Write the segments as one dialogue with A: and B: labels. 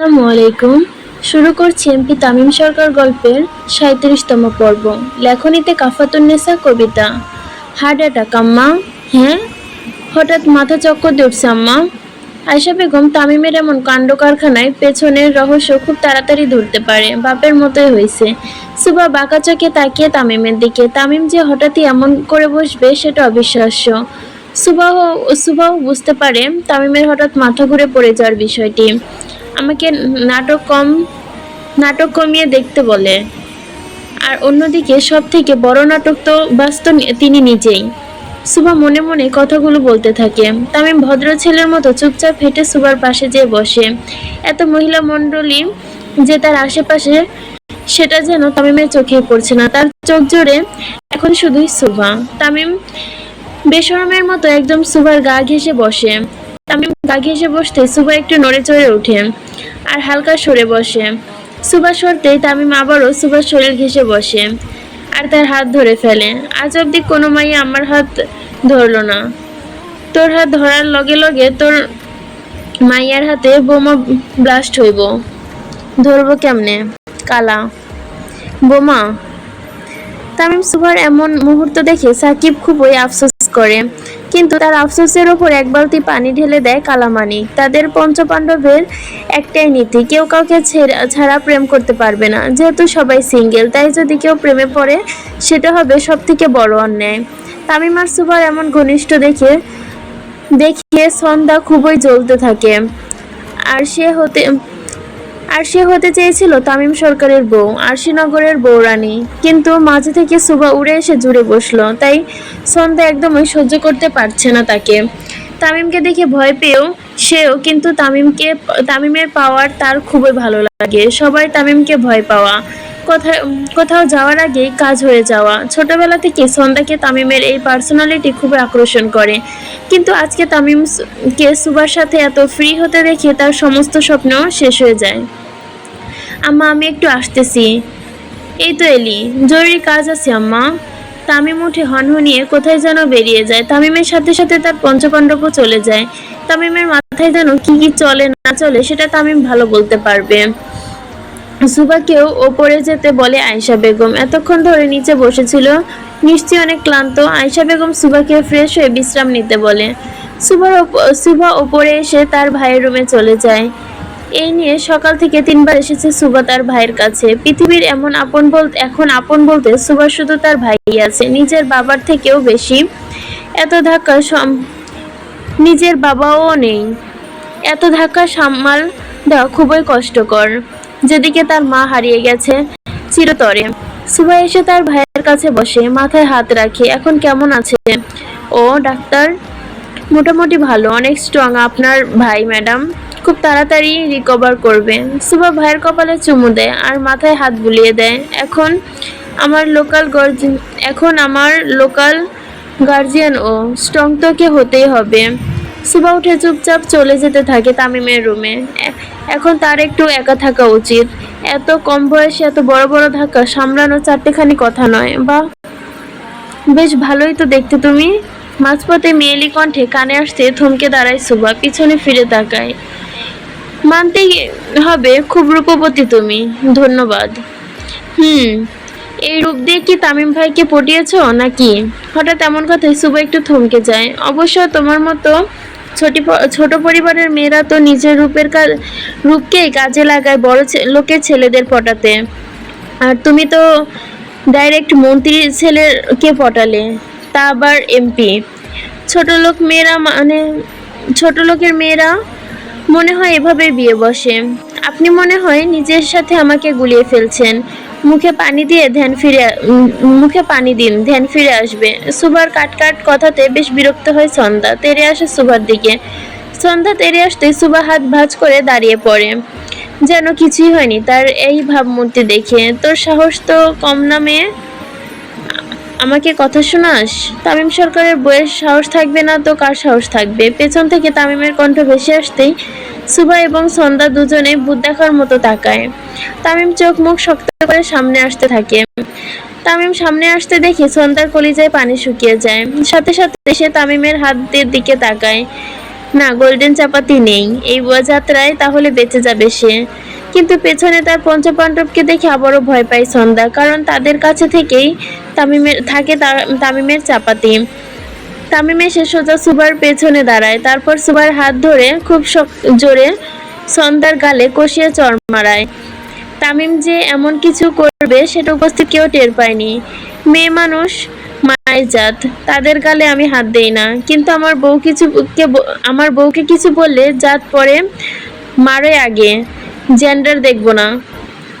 A: আসসালামু আলাইকুম। শুরু করছি এমপি তামিম সরকার গল্পের সাঁত্রিশতম পর্ব। লেখনীতে কাফাতুন্নেসা কবিতা। হার্ট অ্যাটাক, আম্মা। হ্যাঁ? হঠাৎ মাথা চক্কর উঠছে, আম্মা। আয়সা বেগম তামিমের এমন কাণ্ড কারখানায় পেছনের রহস্য খুব তাড়াতাড়ি ধরতে পারে। বাপের মতোই হয়েছে। সুবা বাঁকা চোখে তাকিয়ে তামিমের দিকে। তামিম যে হঠাৎই এমন করে বসবে, সেটা অবিশ্বাস্য। সুবাহ সুবাহ বুঝতে পারে তামিমের হঠাৎ মাথা ঘুরে পড়ে যাওয়ার বিষয়টি। আমাকে নাটক কম, নাটক কমিয়ে দেখতে বলে। আর অন্যদিকে সব থেকে বড় নাটক তো বাস্তব তিনি নিজেই। সুভা মনে মনে কথাগুলো বলতে থাকে। তামিম ভদ্র ছেলের মতো চুপচাপ হেঁটে সুভার পাশে যেয়ে বসে। এত মহিলা মণ্ডলী যে তার আশেপাশে, সেটা যেন তামিমের চোখে পড়ছে না। তার চোখ জোরে এখন শুধুই সুভা। তামিম বেশরমের মতো একদম সুভার গা ঘেঁষে বসে। তামিম গা ঘেঁষে বসতে সুভা একটু নড়ে চড়ে ওঠে আর হালকা সরে বসে। সুভা সরতেই তামিম আবারও সুভার শরীর ঘেঁষে বসে আর তার হাত ধরে ফেলে। আজ অব্দি কোনো মাই আমার হাত ধরলো না। তোর হাত ধরার লগে লগে তোর মাইয়ার হাতে বোমা ব্লাস্ট হইব। ধরবো কেমনে? কালা। বোমা? তামিম সুভার এমন মুহূর্ত দেখে সাকিব খুবই আফসোস করে। কিন্তু তার আফসোসের ওপর এক বালতি পানি ঢেলে দেয় কালামানিক তাদের পঞ্চপাণ্ডবের একটাই নীতি, কেউ কাউকে ছাড়া প্রেম করতে পারবে না। যেহেতু সবাই সিঙ্গেল, তাই যদি কেউ প্রেমে পড়ে, সেটা হবে সব থেকে বড় অন্যায়। তামিম আর সুভার এমন ঘনিষ্ঠ দেখে, দেখিয়ে সন্ধ্যা খুবই জ্বলতে থাকে। আর সে হতে আর সে হতে চেয়েছিল তামিম সরকারের বউ, আরশিনগরের বউরানী। কিন্তু মাঝে থেকে সুবা উড়ে এসে জুড়ে বসল, তাই সন্ধ্যা একদমই সহ্য করতে পারছে না তাকে। তামিমকে দেখে ভয় পেয়েও সেও কিন্তু তামিমকে, তামিমের পাওয়ার তার খুবই ভালো লাগে। সবাই তামিমকে ভয় পাওয়া। কোথায়, কোথাও যাওয়ার আগেই কাজ হয়ে যাওয়া। ছোটবেলা থেকে সন্ধ্যাকে তামিমের এই পার্সোনালিটি খুবই আকর্ষণ করে। কিন্তু আজকে তামিমকে সুবার সাথে এত ফ্রি হতে দেখে তার সমস্ত স্বপ্ন শেষ হয়ে যায়। আম্মা, আমি একটু আসতেছি। এই তো এলি। জরুরি কাজ আছে, আম্মা। তামিম উঠে হনহনিয়ে কোথায় যেন বেরিয়ে যায়। তামিমের সাথে সাথে তার পঞ্চপাণ্ডবও চলে যায়। তামিমের মাথায় যেন কি কি চলে না চলে, সেটা তামিম ভালো বলতে পারবে। সুবাকেও ওপরে যেতে বলে আয়শা বেগম। এতক্ষণ ধরে নিচে বসেছিল, নিশ্চয়ই অনেক ক্লান্ত। আয়শা বেগম সুবাকে ফ্রেশ হয়ে বিশ্রাম নিতে বলে। সুবার সুবা ওপরে এসে তার ভাইয়ের রুমে চলে যায়। এই নিয়ে সকাল থেকে তিনবার এসেছে সুবা তার ভাইয়ের কাছে। পৃথিবীর এমন আপন বলতে এখন আপন বলতে সুবা শুধু তার ভাই আছে, নিজের বাবার থেকেও বেশি। এত ধাক্কা নিজের বাবাও নেই। এত ধাক্কা সামাল দেওয়া খুবই কষ্টকর। যেদিকে তার মা হারিয়ে গেছে, চিরতরে। সুবা এসে তার ভাইয়ের কাছে বসে, মাথায় হাত রাখে, এখন কেমন আছে? ও, ডাক্তার? মোটামুটি ভালো, অনেক স্ট্রং আপনার ভাই ম্যাডাম খুব তাড়াতাড়ি রিকভার করবে। সুবা ভাইয়ের কপালে চুমু দেয় আর মাথায় হাত বুলিয়ে দেয়। এখন আমার লোকাল গার্জিয়ান এখন আমার লোকাল গার্জিয়ান ও স্ট্রং তোকে হতেই হবে। সুবা উঠে চুপচাপ চলে যেতে থাকে তামিমের রুমে এখন তার একটু একা থাকা উচিত। এত কম বয়সে এত বড় বড় ধাক্কা সামলানো চারটেখানি কথা নয়। বা বেশ ভালোই তো দেখতে তুমি। মাঝপথে মেয়েলি কণ্ঠে কানে আসতে থমকে দাঁড়ায় সুবা পিছনে ফিরে তাকায়। মানতেই হবে, খুব রূপবতী তুমি, ধন্যবাদ। হুম, এই রূপ দিয়ে কি তামিম ভাইকে পটিয়েছো, নাকি? হঠাৎ এমন কথায় সুবা একটু থমকে যায়। অবশ্য তোমার মতো ছোটি ছোট পরিবারের মেয়েরা তো নিজের রূপের কাজ রূপকেই কাজে লাগায় বড় লোকের ছেলেদের পটাতে। আর তুমি তো ডাইরেক্ট মন্ত্রীর ছেলেকে পটালে? তা আবার এমপি। ছোট লোক মেয়েরা মানে ছোট লোকের মেয়েরা মনে হয় এভাবে বিয়ে বসে। আপনি মনে হয় নিজের সাথে আমাকে গুলিয়ে ফেলছেন। মুখে পানি দিয়ে ধ্যান ফিরে মুখে পানি দিন, ধ্যান ফিরে আসবে। সুভার কাট কাট কথাতে বেশ বিরক্ত হয় সন্ধ্যা। তেরে আসে সুভার দিকে। সন্ধ্যা তেরে আসতে সুভা হাত ভাঁজ করে দাঁড়িয়ে পড়ে। যেন কিছুই হয়নি তার এই ভাবমূর্তি দেখে। তোর সাহস তো কম না মেয়ে? আমাকে কথা শোনাস? তামিম সরকারের বইয়ের সাহস থাকবে না তো কার সাহস থাকবে? পেছন থেকে তামিমের কণ্ঠ ভেসে আসতেই সুভা এবং সন্ধ্যা দুজনে ভূত দেখার মতো তাকায়। তামিম চোখ মুখ শক্ত করে সামনে আসতে থাকে। তামিম সামনে আসতে দেখি সন্ধ্যার কলিজায় পানি শুকিয়ে যায়। সাথে সাথে সে তামিমের হাতের দিকে তাকায়। না, গোল্ডেন চাপাতি নেই। এই যাত্রায় তাহলে বেঁচে যাবে সে। কিন্তু পেছনে তার পঞ্চপাণ্ডবকে দেখে আবারও ভয় পায় সন্ধ্যা, কারণ তাদের কাছে থেকেই তামিমের, থাকে তামিমের চাপাতি। তামিম এসে সোজা সুবার পেছনে দাঁড়ায়, তারপর সুবার হাত ধরে খুব জোরে সন্ধ্যার গালে কষিয়ে চর মারায়। তামিম যে এমন কিছু করবে, সেটা উপস্থিত কেউ টের পায়নি। মেয়ে মানুষ, মায়ের জাত, তাদের গালে আমি হাত দেই না। কিন্তু আমার বউ কিছু আমার বউকে কিছু বললে জাত পরে মারে আগে। জেন্ডার দেখব না।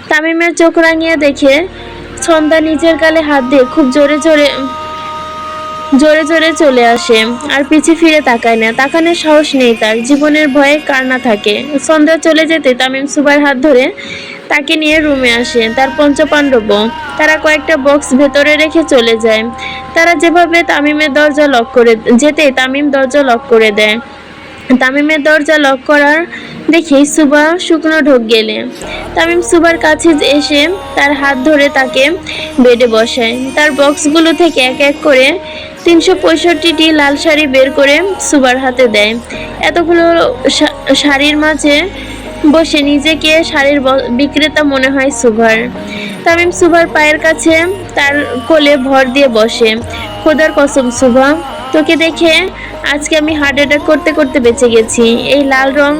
A: তামিমের চোখ রাঙিয়ে দেখে সন্ধ্যা নিজের গালে হাত দিয়ে খুব জোরে জোরে জোরে জোরে চলে আসে আর পিছে ফিরে তাকায় না। তাকানোর সাহস নেই তার, জীবনের ভয়ে কার না থাকে। সন্ধ্যা চলে যেতে তামিম সুবার হাত ধরে তাকে নিয়ে রুমে আসে। তার পঞ্চপাণ্ডব, তারা কয়েকটা বক্স ভেতরে রেখে চলে যায়। তারা যেভাবে তামিমের দরজা লক করে, যেতেই তামিম দরজা লক করে দেয়। তামিমের দরজা লক করার দেখেই সুবা শুকনো ঢোক গেলে। তামিম সুবার কাছে এসে তার হাত ধরে তাকে বেডে বসায়। তার বক্সগুলো থেকে এক এক করে তিনশো পঁয়ষট্টিটি লাল শাড়ি বের করে সুবার হাতে দেয়। এতগুলো শাড়ির মাঝে বসে নিজেকে শাড়ির বিক্রেতা মনে হয় সুভার। তামিম সুভার পায়ের কাছে তার কোলে ভর দিয়ে বসে। খোদার কসম সুভা তোকে দেখে আজকে আমি হার্ট অ্যাটাক করতে করতে বেঁচে গেছি। এই লাল রং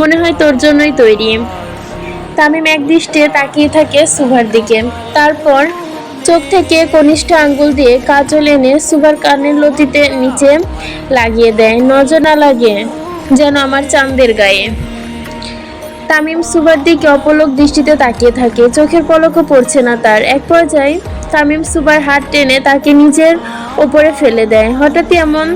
A: মনে হয় তোর জন্যই তৈরি। তামিম একদৃষ্টে তাকিয়ে থাকে সুভার দিকে। তারপর চোখ থেকে কনিষ্ঠ আঙ্গুল দিয়ে কাজল এনে সুভার কানের লতিতে নিচে লাগিয়ে দেয়। নজর না লাগে যেন আমার চাঁদের গায়ে। তামিম সুবার দিকে অপলক দৃষ্টিতে তাকিয়ে থাকে। চোখের পলকও পড়ছে না তার। এক পর্যায়ে তামিম সুবার হাত টেনে তাকে নিজের ওপরে ফেলে দেয়। হঠাৎই এমন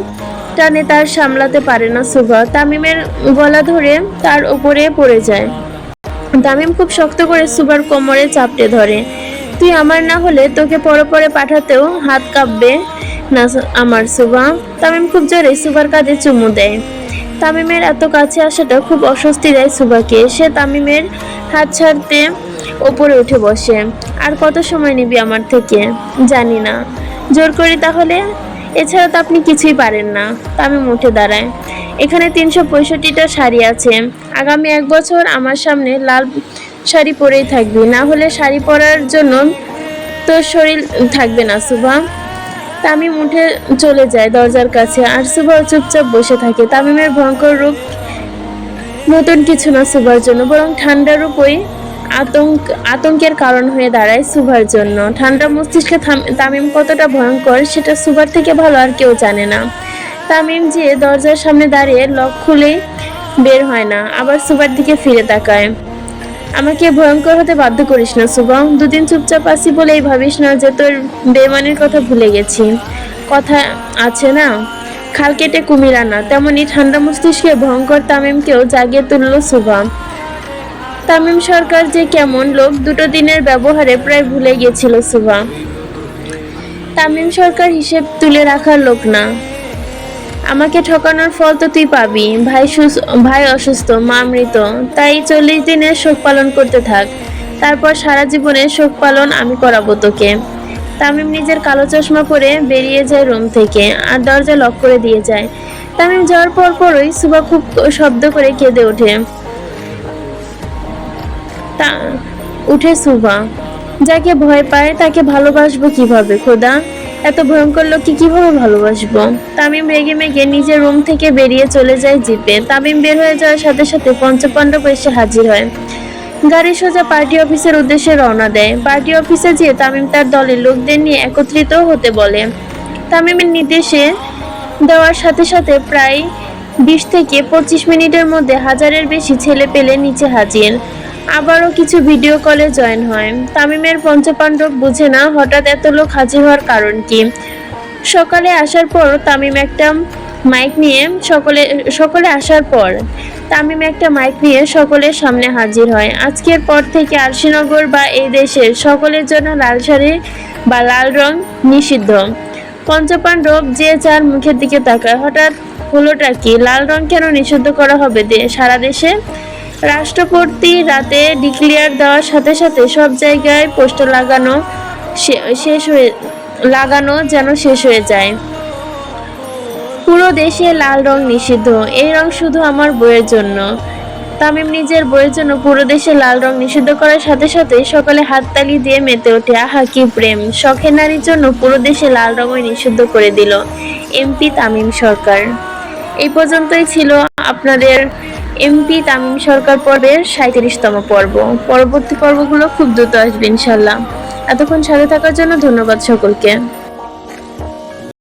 A: টানে তার সামলাতে পারে না সুভা। তামিমের গলা ধরে তার ওপরে পড়ে যায়। তামিম খুব শক্ত করে সুভার কোমরে চাপটে ধরে। তুই আমার না হলে তোকে পরে পরে পাঠাতেও হাত কাঁপবে না আমার সুভা। তামিম খুব জোরে সুভার কাঁধে চুমু দেয়। তামিমের এত কাছে আসাটা খুব অস্বস্তি দেয় সুভাকে। সে তামিমের হাত ছাড়তে ওপরে উঠে বসে। আর কত সময় নিবি আমার থেকে? জানি না। জোর করি তাহলে? এছাড়া তো আপনি কিছুই পারেন না। তামিম উঠে দাঁড়ায়। এখানে তিনশো পঁয়ষট্টিটা শাড়ি আছে। আগামী এক বছর আমার সামনে লাল শাড়ি পরেই থাকবি। না হলে শাড়ি পরার জন্য তোর শরীর থাকবে না, সুভা। তামিম উঠে চলে যায় দরজার কাছে। আর সুভা চুপচাপ বসে থাকে। তামিমের ভয়ঙ্কর রূপ নতুন কিছু না সুভার জন্য, বরং ঠান্ডা রূপই আতঙ্ক আতঙ্কের কারণ হয়ে দাঁড়ায় সুভার জন্য। ঠান্ডা মস্তিষ্কে তামিম কতটা ভয়ঙ্কর সেটা সুভার থেকে ভালো আর কেউ জানে না। তামিম যে দরজার সামনে দাঁড়িয়ে লক খুলেই বের হয় না, আবার সুভার দিকে ফিরে তাকায়। আমাকে ভয়ঙ্কর হতে বাধ্য করিস না শুভম দুদিন চুপচাপ আসি বলেই ভাবিস না যে তোর বেমানির কথা ভুলে গেছি। কথা আছে না? খাল কেটে কুমির আনা। তেমনি ঠান্ডা মস্তিষ্কে ভয়ঙ্কর তামিমকেও জাগিয়ে তুলল শুভম তামিম সরকার যে কেমন লোক, দুটো দিনের ব্যবহারে প্রায় ভুলে গেছিল সুভা। তামিম সরকার হিসেব তুলে রাখার লোক না। আমাকে ঠকানোর ফল তো তুই পাবি। ভাই ভাই অসুস্থ, মা মৃত। তাই চল্লিশ দিনের শোক পালন করতে থাক। তারপর সারা জীবনের শোক পালন আমি করাবো তোকে। তামিম নিজের কালো চশমা পরে বেরিয়ে যায় রুম থেকে, আর দরজা লক করে দিয়ে যায়। তামিম যাওয়ার পর পরই সুবা খুব শব্দ করে কেঁদে ওঠে। তা উঠে সুভা। যাকে ভয় পায় তাকে ভালোবাসবো কীভাবে, খোদা? এত ভয়ঙ্কর লোককে কীভাবে ভালোবাসবো? তামিম রেগে মেগে নিজের রুম থেকে বেরিয়ে চলে যায় জিপে। তামিম বের হয়ে যাওয়ার সাথে সাথে পঞ্চপাণ্ডব এসে হাজির হয়। গাড়ি সোজা পার্টি অফিসের উদ্দেশ্যে রওনা দেয়। পার্টি অফিসে যেয়ে তামিম তার দলের লোকদের নিয়ে একত্রিত হতে বলে। তামিমের নির্দেশে দেওয়ার সাথে সাথে প্রায় বিশ থেকে পঁচিশ মিনিটের মধ্যে হাজারের বেশি ছেলে পেলে নিচে হাজির। আবারও কিছু ভিডিও কলে জয়েন হয়। তামিমের পঞ্চপাণ্ডব বুঝে না হঠাৎ এত লোক হাজির হওয়ার কারণ কি? সকালে আসার পর তামিম একটা মাইক নিয়ে সকলে সকলে আসার পর তামিম একটা মাইক নিয়ে সকলের সামনে হাজির হয়। আজকের পর থেকে আরশিনগর বা এই দেশের সকলের জন্য লাল শাড়ি বা লাল রং নিষিদ্ধ। পঞ্চপাণ্ডব যে যার মুখের দিকে তাকায়। হঠাৎ হলোটা কি? লাল রং কেন নিষিদ্ধ করা হবে সারা দেশে? রাষ্ট্রপতি রাতে ডিক্লিয়ার দেওয়ার সাথে সাথে সব জায়গায় পোস্টার লাগানো শেষ হয়ে, লাগানো যেন শেষ হয়ে যায়। পুরো দেশে লাল রং নিষিদ্ধ। এই রং শুধু আমার বইয়ের জন্য। তামিম নিজের বইয়ের জন্য পুরো দেশে লাল রং নিষিদ্ধ করার সাথে সাথে সকালে হাততালি দিয়ে মেতে ওঠে। আহা, কি প্রেম! শখের নারীর জন্য পুরো দেশে লাল রঙই নিষিদ্ধ করে দিল। এমপি তামিম সরকার। এই পর্যন্তই ছিল আপনাদের এমপি তামিম সরকার পর্বের সাঁত্রিশতম পর্ব। পরবর্তী পর্বগুলো খুব দ্রুত আসবে, ইনশাল্লাহ। এতক্ষণ সাথে থাকার জন্য ধন্যবাদ সকলকে।